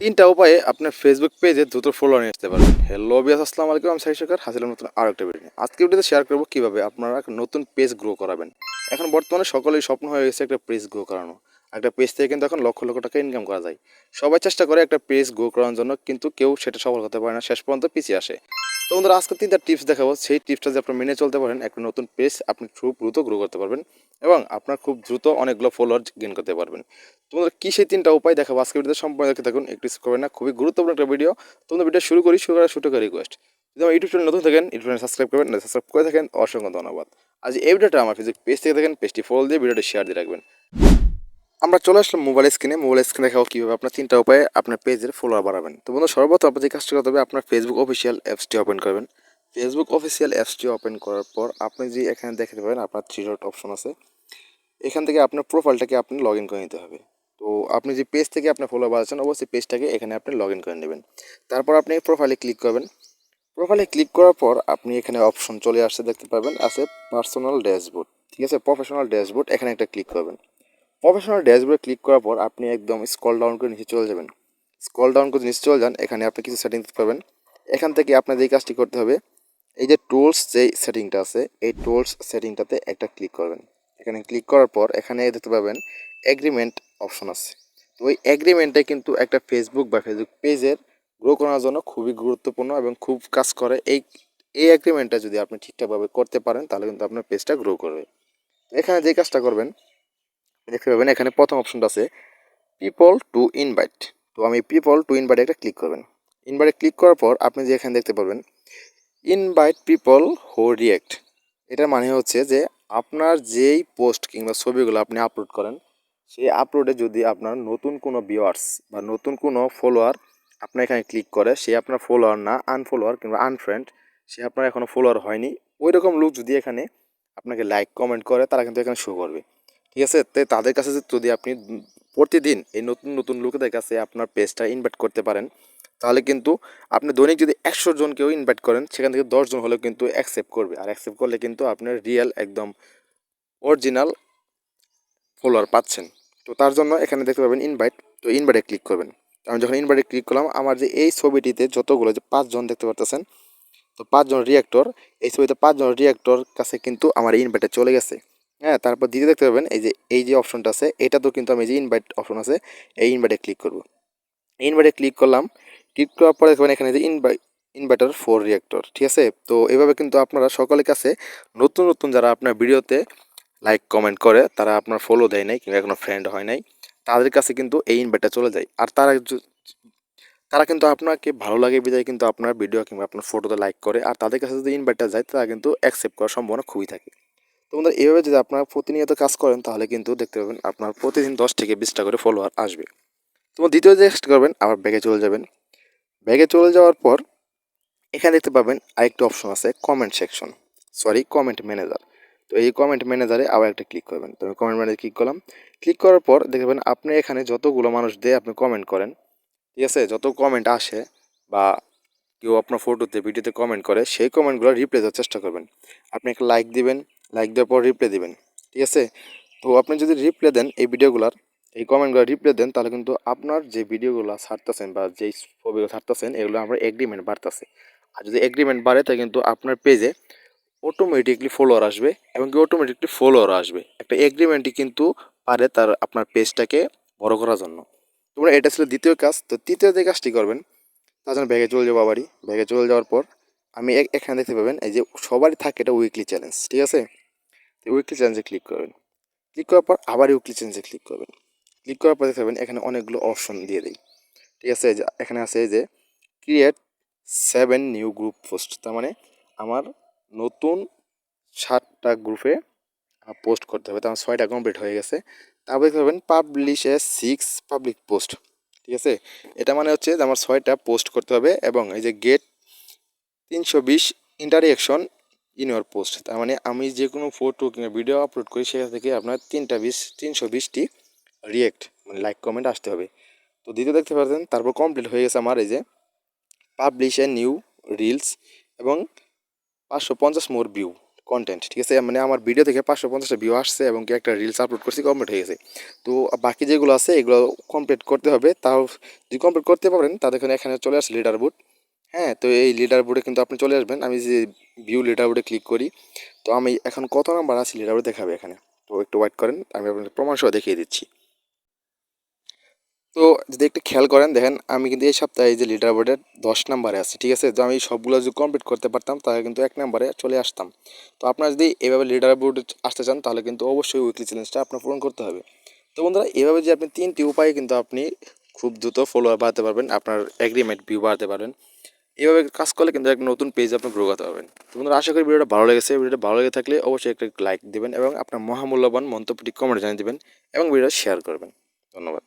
তিনটা উপায়ে আপনার ফেসবুক পেজে দ্রুত ফলোয়ার নিয়ে আসতে পারেন। হ্যালো বিয়াস, আসসালাম আলাইকুম, আমি সাহি সরকার হাসিলাম নতুন আরও একটা ভিডিও আজকে ভিডিওতে শেয়ার করব কীভাবে আপনারা নতুন পেজ গ্রো করাবেন। এখন বর্তমানে সকলেই স্বপ্ন হয়ে গেছে একটা পেজ গ্রো করানো। একটা পেজ থেকে কিন্তু এখন লক্ষ লক্ষ টাকা ইনকাম করা যায়। সবাই চেষ্টা করে একটা পেজ গ্রো করানোর জন্য, কিন্তু কেউ সেটা সফল হতে পারে না, শেষ পর্যন্ত পিছিয়ে আসে। তো বন্ধুরা, আজকে তিনটা টিপস দেখাবো। সেই টিপসটা যদি আপনি মেনে চলতে পারেন, একটা নতুন পেজ আপনি খুব দ্রুত গ্রো করতে পারবেন এবং আপনার খুব দ্রুত অনেকগুলো ফলোয়ার গেন করতে পারবেন। তোমাদের কী সেই তিনটা উপায় দেখাবো আজকে ভিডিওতে সম্পূর্ণ দেখতে থাকুন। একটু করবেন না, খুবই গুরুত্বপূর্ণ একটা ভিডিও তোমাদের ভিডিও শুরু করি, শুরু করার ছোটো রিকোয়েস্ট যদি আমার ইউটিউব চ্যানেল নতুন থাকেন ইউটিউব চ্যানেল সাবস্ক্রাইব করবেন, না সাবস্ক্রাইব করে থাকেন, অসংখ্য ধন্যবাদ। আজ এই ভিডিওটা আমার ফেসবুক পেজ থেকে থাকেন পেজটি ফলো দিয়ে ভিডিওটা শেয়ার দিয়ে রাখবেন। আমরা চলে আসলাম মোবাইল স্ক্রিনে মোবাইল স্ক্রিনে দেখাবো কীভাবে আপনার তিনটা উপায়ে আপনার পেজের ফলোয়ার বাড়াবেন। তো বন্ধু সর্বপ্রথম আপনার যে কাজটা করতে হবে, আপনার ফেসবুক অফিসিয়াল অ্যাপসটি ওপেন করবেন। ফেসবুক অফিসিয়াল অ্যাপসটি ওপেন করার পর আপনি যে এখানে দেখতে পাবেন, আপনার থ্রি ডট অপশন আছে। এখান থেকে আপনার প্রোফাইলটাকে আপনি লগ ইন করে নিতে হবে। তো আপনি যে পেজ থেকে আপনার ফলো বাড়াচ্ছেন, অবশ্যই পেজটাকে এখানে আপনি লগ ইন করে নেবেন। তারপর আপনি প্রোফাইলে ক্লিক করবেন। প্রোফাইলে ক্লিক করার পর আপনি এখানে অপশন চলে আসতে দেখতে পাবেন, আছে পার্সোনাল ড্যাশবোর্ড ঠিক আছে? প্রফেশনাল ড্যাশবোর্ড এখানে একটা ক্লিক করবেন। প্রফেশনাল ড্যাশবোর্ডে ক্লিক করার পর আপনি একদম স্কল ডাউন করে নিচে চলে যাবেন। স্কল ডাউন করে নিচে চলে যান, এখানে আপনি কিছু সেটিং পাবেন এখান থেকে আপনার যেই কাজটি করতে হবে। এই যে টুলস যেই সেটিংটা আছে, এই টুলস সেটিংটাতে একটা ক্লিক করবেন। এখানে ক্লিক করার পর এখানে দেখতে পাবেন এগ্রিমেন্ট অপশন আছে। তো ওই এগ্রিমেন্টে কিন্তু একটা ফেসবুক বা ফেসবুক পেজের গ্রো করার জন্য খুবই গুরুত্বপূর্ণ এবং খুব কাজ করে। এই এই এগ্রিমেন্টটা যদি আপনি ঠিকঠাকভাবে করতে পারেন, তাহলে কিন্তু আপনার পেজটা গ্রো করবে। এখানে যে কাজটা করবেন দেখতে পাবেন, এখানে প্রথম অপশনটা আছে পিপল টু ইনভাইট তো আমি পিপল টু ইনভাইট একটা ক্লিক করবেন। ইনভাইটে ক্লিক করার পর আপনি যে এখানে দেখতে পাবেন ইনভাইট পিপল হো রিয়েক্ট এটার মানে হচ্ছে যে আপনার যেই পোস্ট কিংবা ছবিগুলো আপনি আপলোড করেন, সেই আপলোডে যদি আপনার নতুন কোনো ভিউয়ার্স বা নতুন কোনো ফলোয়ার আপনার এখানে ক্লিক করে, সে আপনার ফলোয়ার না আনফলোয়ার কিংবা আনফ্রেন্ড সে আপনার এখনও ফলোয়ার হয়নি ওই রকম লোক যদি এখানে আপনাকে লাইক কমেন্ট করে, তারা কিন্তু এখানে শো করবে। ঠিক আছে? তাদের কাছে যদি আপনি প্রতিদিন এই নতুন নতুন লোকেদের কাছে আপনার পেজটা ইনভাইট করতে পারেন, তাহলে কিন্তু আপনি দৈনিক যদি একশো জনকেও ইনভাইট করেন, সেখান থেকে দশজন হলেও কিন্তু অ্যাকসেপ্ট করবে। আর অ্যাকসেপ্ট করলে কিন্তু আপনার রিয়েল একদম অরিজিনাল ফলোয়ার পাচ্ছেন। তো তার জন্য এখানে দেখতে পাবেন ইনভাইট তো ইনভাইটে ক্লিক করবেন। আমি যখন ইনভাইটে ক্লিক করলাম, আমার যে এই ছবিটিতে যতগুলো যে পাঁচজন দেখতে পারতেছেন, তো পাঁচজন রিয়াক্টর এই ছবিতে পাঁচজন রিয়াক্টর কাছে কিন্তু আমার ইনভাইটে চলে গেছে। হ্যাঁ তারপর দ্বিতীয় দেখতে পাবেন এই যে এই যে অপশনটা আছে এটা তো কিন্তু আমি যে ইনভাইট অপশন আছে, এই ইনভাইটে ক্লিক করব। ইনভাইটে ক্লিক করলাম ক্লিক করার পরে দেখবেন এখানে যে ইনভাইট ইনভার্টার ফোর রিয়াক্টর ঠিক আছে? তো এভাবে কিন্তু আপনারা সকলের কাছে নতুন নতুন যারা আপনার ভিডিওতে লাইক কমেন্ট করে, তারা আপনার ফলো দেয় নাই কিংবা এখনও ফ্রেন্ড হয় নাই, তাদের কাছে কিন্তু এই ইনভার্টার চলে যায়। আর তারা তারা কিন্তু আপনাকে ভালো লাগে বিদায় কিন্তু আপনার ভিডিও কিংবা আপনার ফটোতে লাইক করে, আর তাদের কাছে যদি ইনভার্টার যায়, তারা কিন্তু অ্যাকসেপ্ট করার সম্ভাবনা খুবই থাকে। তো বন্ধুরা এইভাবে যদি আপনারা প্রতিনিয়ত কাজ করেন, তাহলে কিন্তু দেখতে পাবেন আপনার প্রতিদিন দশ থেকে বিশটা করে ফলোয়ার আসবে। তো দ্বিতীয় যে কাজটা করবেন, আবার ব্যাগে চলে যাবেন। ব্যাগে চলে যাওয়ার পর, এখানে দেখতে পাবেন আরেকটি অপশন আছে comment section sorry comment manager তো এই কমেন্ট ম্যানেজারে আবার একটা ক্লিক করবেন। তো আমি কমেন্ট ম্যানেজারে ক্লিক করলাম। ক্লিক করার পর দেখবেন আপনি এখানে যতগুলো মানুষ দিয়ে আপনি কমেন্ট করেন, ঠিক আছে, যত কমেন্ট আসে বা কেউ আপনার ফটোতে ভিডিওতে কমেন্ট করে, সেই কমেন্টগুলো রিপ্লাই দেওয়ার চেষ্টা করবেন। আপনি একটা লাইক দিবেন লাইক দেওয়ার পর রিপ্লাই দিবেন, ঠিক আছে? তো আপনি যদি রিপ্লাই দেন এই ভিডিওগুলোর এই কমেন্টগুলো রিপ্লাই দেন, তাহলে কিন্তু আপনার যে ভিডিওগুলো ছাড়তেছেন বা যেই ছবিগুলো ছাড়তেছেন, এগুলো আপনার এগ্রিমেন্ট বাড়তেছে। আর যদি এগ্রিমেন্ট বাড়ে, তাহলে কিন্তু আপনার পেজে অটোমেটিকলি ফলোয়ার আসবে এবং কি অটোমেটিকলি ফলোয়ার আসবে। একটা এগ্রিমেন্টই কিন্তু পারে তার আপনার পেজটাকে বড় করার জন্য। তোমরা এটা ছিল দ্বিতীয় কাজ, তো তৃতীয় যে কাজটি করবেন তার জন্য ব্যাগে চলে যাব আবারই ব্যাগে চলে যাওয়ার পর আমি এখানে দেখতে পাবেন, এই যে সবারই থাকে এটা উইকলি চ্যালেঞ্জ ঠিক আছে? উইকলি চেঞ্জে ক্লিক করবেন। ক্লিক করার পর আবার উইকলি চেঞ্জে ক্লিক করবেন। ক্লিক করার পর দেখতে পাবেন এখানে অনেকগুলো অপশন দিয়ে দেয় ঠিক আছে এখানে আছে যে create seven new group post তার মানে আমার নতুন সাতটা গ্রুপে পোস্ট করতে হবে। তার মানে ছয়টা কমপ্লিট হয়ে গেছে। তারপর দেখতে পাবেন publish a six public post ঠিক আছে? এটা মানে হচ্ছে যে আমার ছয়টা পোস্ট করতে হবে এবং এই যে গেট তিনশো বিশ ইন্টারিয়েকশন ইন ইউর পোস্ট তার মানে আমি যে কোনো ফটো কিংবা ভিডিও আপলোড করি, সেখান থেকে আপনার তিনটা বিশ, তিনশো বিশটি রিয়েক্ট মানে লাইক কমেন্ট আসতে হবে। তো দ্বিতীয় দেখতে পাচ্ছেন তারপর কমপ্লিট হয়ে গেছে আমার এই যে পাবলিশ এ নিউ রিলস এবং পাঁচশো পঞ্চাশ মোর ভিউ কন্টেন্ট ঠিক আছে? মানে আমার ভিডিও থেকে পাঁচশো পঞ্চাশটা ভিউ আসছে এবং কি একটা রিলস আপলোড করছি কমপ্লিট হয়ে গেছে। তো বাকি যেগুলো আছে, এগুলো কমপ্লিট করতে হবে। তাও যদি কমপ্লিট করতে পারেন, তাদের এখানে চলে আসে লিডার বুট হ্যাঁ তো এই লিডার বোর্ডে কিন্তু আপনি চলে আসবেন। আমি যে ভিউ লিডার বোর্ডে ক্লিক করি, তো আমি এখন কত নাম্বার আছি লিডার বোর্ডে দেখাবে এখানে? তো একটু ওয়েট করেন, আমি আপনাকে প্রমাণ সহ দেখিয়ে দিচ্ছি। তো যদি একটু খেয়াল করেন, দেখেন আমি কিন্তু এই সপ্তাহে যে লিডার বোর্ডের দশ নাম্বারে আছি, ঠিক আছে? তো আমি সবগুলো যদি কমপ্লিট করতে পারতাম, তাহলে কিন্তু এক নাম্বারে চলে আসতাম। তো আপনারা যদি এভাবে লিডার বোর্ডে আসতে চান, তাহলে কিন্তু অবশ্যই উইকলি চ্যালেঞ্জটা আপনার পূরণ করতে হবে। তো বন্ধুরা, এভাবে যে আপনি তিনটি উপায়ে কিন্তু আপনি খুব দ্রুত ফলোয়ার বাড়াতে পারবেন, আপনার এগ্রিমেন্ট ভিউ বাড়াতে পারবেন। এভাবে কাজ করলে কিন্তু একটা নতুন পেজ আপনি গ্রো করতে পারবেন। তো বন্ধুরা, আশা করি ভিডিওটা ভালো লেগেছে। ভিডিওটা ভালো লেগে থাকলে অবশ্যই একটা লাইক দেবেন এবং আপনার মহামূল্যবান মন্তব্যটি কমেন্টে জানিয়ে দেবেন এবং ভিডিওটা শেয়ার করবেন। ধন্যবাদ।